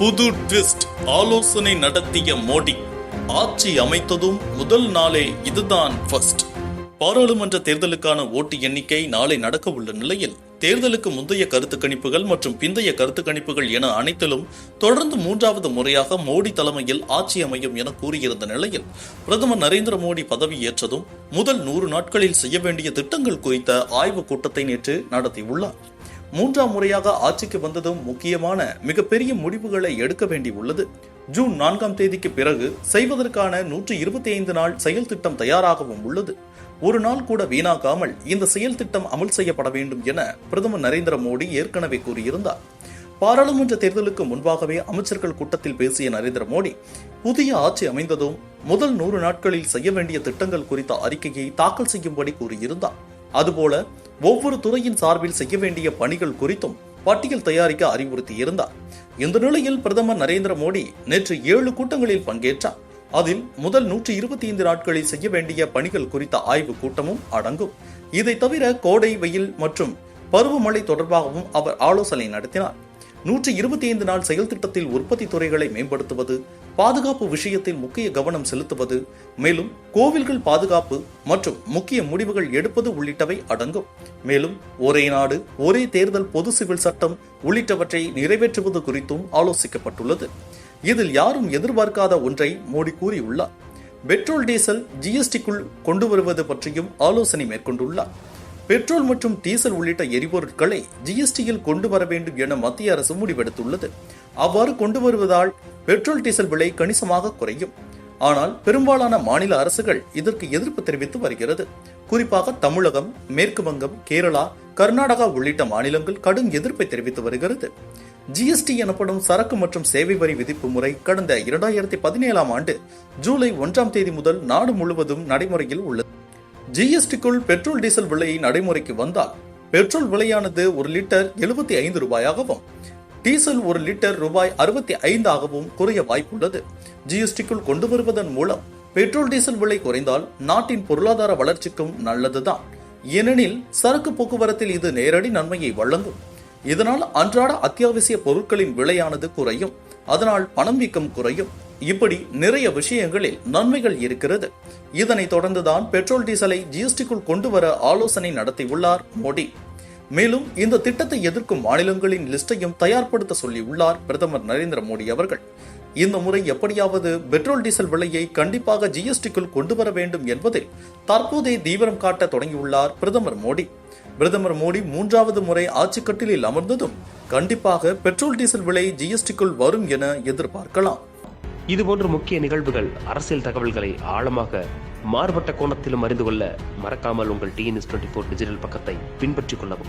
புது ட்விஸ்ட் ஆலோசனை நடத்திய மோடி. ஆட்சி அமைத்ததும் முதல் நாளே இதுதான் ஃபர்ஸ்ட் பாராளுமன்ற தேர்தலுக்கான ஓட்டு எண்ணிக்கை நாளை நடக்க உள்ள நிலையில் தேர்தலுக்கு முந்தைய கருத்து கணிப்புகள் மற்றும் பிந்தைய கருத்து கணிப்புகள் என அனைத்திலும் தொடர்ந்து மூன்றாவது முறையாக மோடி தலைமையில் ஆட்சி அமையும் என கூறியிருந்த நிலையில் பிரதமர் நரேந்திர மோடி பதவியேற்றதும் முதல் நூறு நாட்களில் செய்ய வேண்டிய திட்டங்கள் குறித்த ஆய்வுக் கூட்டத்தை நேற்று நடத்தியுள்ளார். மூன்றாம் முறையாக ஆட்சிக்கு வந்ததும் முக்கியமான மிகப்பெரிய முடிவுகளை எடுக்க வேண்டியுள்ளது ஜூன் நான்காம் தேதிக்கு பிறகு செய்வதற்கான நூற்றி இருபத்தி ஐந்து நாள் செயல் திட்டம் தயாராகவும் உள்ளது. ஒரு நாள் கூட வீணாக்காமல் இந்த செயல் திட்டம் அமல் செய்யப்பட வேண்டும் என பிரதமர் நரேந்திர மோடி ஏற்கனவே கூறியிருந்தார். பாராளுமன்ற தேர்தலுக்கு முன்பாகவே அமைச்சர்கள் கூட்டத்தில் பேசிய நரேந்திர மோடி புதிய ஆட்சி அமைந்ததும் முதல் நூறு நாட்களில் செய்ய வேண்டிய திட்டங்கள் குறித்த அறிக்கையை தாக்கல் செய்யும்படி கூறியிருந்தார். அதுபோல ஒவ்வொரு துறையின் சார்பில் செய்ய வேண்டிய பணிகள் குறித்தும் பட்டியல் தயாரிக்க அறிவுறுத்தியிருந்தார். இந்த நிலையில் பிரதமர் நரேந்திர மோடி நேற்று ஏழு கூட்டங்களில் பங்கேற்றார். அதில் முதல் நூற்றி இருபத்தி ஐந்து நாட்களில் செய்ய வேண்டிய பணிகள் குறித்த ஆய்வுக் கூட்டமும் அடங்கும். இதை தவிர கோடை வெயில் மற்றும் பருவமழை தொடர்பாகவும் அவர் ஆலோசனை நடத்தினார். நூற்றி இருபத்தி ஐந்து நாள் செயல் திட்டத்தில் உற்பத்தி துறைகளை மேம்படுத்துவது பாதுகாப்பு விஷயத்தில் முக்கிய கவனம் செலுத்துவது மேலும் கோவில்கள் பாதுகாப்பு மற்றும் முக்கிய முடிவுகள் எடுப்பது உள்ளிட்டவை அடங்கும். மேலும் ஒரே நாடு ஒரே தேர்தல் பொது சிவில் சட்டம் உள்ளிட்டவற்றை நிறைவேற்றுவது குறித்தும் ஆலோசிக்கப்பட்டுள்ளது. இதில் யாரும் எதிர்பார்க்காத ஒன்றை மோடி கூறியுள்ளார். பெட்ரோல் டீசல் ஜிஎஸ்டிக்குள் கொண்டு வருவது பற்றியும் ஆலோசனை மேற்கொண்டுள்ளார். பெட்ரோல் மற்றும் டீசல் உள்ளிட்ட எரிபொருட்களை ஜிஎஸ்டியில் கொண்டு வர வேண்டும் என மத்திய அரசு முடிவெடுத்துள்ளது. அவ்வாறு கொண்டு வருவதால் பெட்ரோல் டீசல் விலை கணிசமாக குறையும். ஆனால் பெரும்பாலான மாநில அரசுகள் இதற்கு எதிர்ப்பு தெரிவித்து வருகிறது. குறிப்பாக தமிழகம் மேற்கு வங்கம் கேரளா கர்நாடகா உள்ளிட்ட மாநிலங்கள் கடும் எதிர்ப்பை தெரிவித்து வருகிறது. ஜிஎஸ்டி எனப்படும் சரக்கு மற்றும் சேவை வரி விதிப்பு முறை கடந்த இரண்டாயிரத்தி பதினேழாம் ஆண்டு ஜூலை ஒன்றாம் தேதி முதல் நாடு முழுவதும் நடைமுறையில் உள்ளது. ஜிஎஸ்டிக்குள் பெட்ரோல் டீசல் விலை நடைமுறைக்கு வந்தால் பெட்ரோல் விலையானது ஒரு லிட்டர் எழுபத்தி ஐந்து ரூபாயாகவும் டீசல் ஒரு லிட்டர் ரூபாய் அறுபத்தி ஐந்தாகவும் குறைய வாய்ப்புள்ளது. ஜிஎஸ்டிக்குள் கொண்டு வருவதன் மூலம் பெட்ரோல் டீசல் விலை குறைந்தால் நாட்டின் பொருளாதார வளர்ச்சிக்கும் நல்லதுதான். ஏனெனில் சரக்கு போக்குவரத்தில் இது நேரடி நன்மையை வழங்கும். இதனால் அன்றாட அத்தியாவசிய பொருட்களின் விலையானது குறையும். அதனால் பணம் வீக்கம் குறையும். இப்படி நிறைய விஷயங்களில் நன்மைகள் இருக்கிறது. இதனைத் தொடர்ந்துதான் பெட்ரோல் டீசலை ஜிஎஸ்டிக்குள் கொண்டு வர ஆலோசனை நடத்தியுள்ளார் மோடி. மேலும் இந்த திட்டத்தை எதிர்க்கும் மாநிலங்களின் லிஸ்டையும் தயார்படுத்த சொல்லியுள்ளார் பிரதமர் நரேந்திர மோடி அவர்கள். இந்த முறை எப்படியாவது பெட்ரோல் டீசல் விலையை கண்டிப்பாக ஜிஎஸ்டிக்குள் கொண்டு வர வேண்டும் என்பதில் தற்போதே தீவிரம் காட்ட தொடங்கியுள்ளார் பிரதமர் மோடி. பிரதமர் மோடி மூன்றாவது முறை ஆட்சி கட்டிலில் அமர்ந்ததும் கண்டிப்பாக பெட்ரோல் டீசல் விலை ஜிஎஸ்டிக்குள் வரும் என எதிர்பார்க்கலாம். இதுபோன்ற முக்கிய நிகழ்வுகள் அரசியல் தகவல்களை ஆழமாக மாறுபட்ட கோணத்திலும் அறிந்து கொள்ள மறக்காமல் உங்கள் டிஎன்எஸ் டுவெண்ட்டி ஃபோர் டிஜிட்டல் பக்கத்தை பின்பற்றிக் கொள்ளவும்.